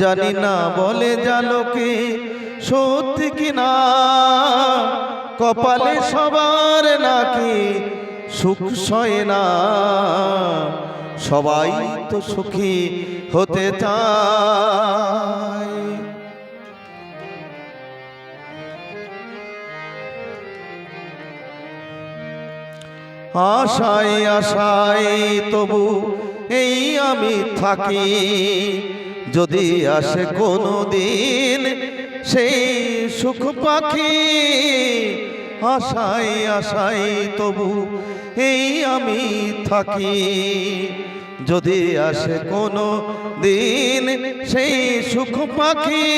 জানি না, বলে জালোকে সত্যি কিনা কপালে সবার নাকি সুখ সয় না? সবাই তো সুখী হতে চায়। আশায় আশায় তবু এই আমি থাকি। যদি আসে কোনো দিন সেই সুখ পাখি আশায় আশায় তবু এই আমি থাকি। যদি আসে কোনো দিন সেই সুখ পাখি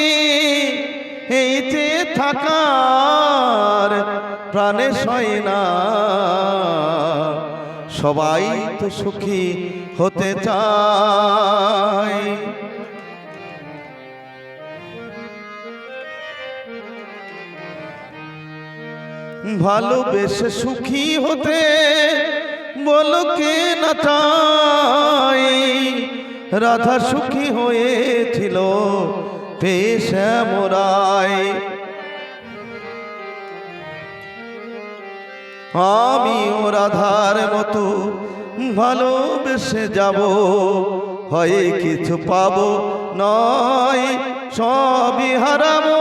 এই যে থাকার প্রাণে সয় না। সবাই তো সুখী হতে চায়। ভালোবেসে সুখী হতে বলো কে না রাধা সুখী হয়েছিল মোরায় আমিও রাধার মতো ভালোবেসে যাব, হয় কিছু পাবো নয় সবই হারাবো।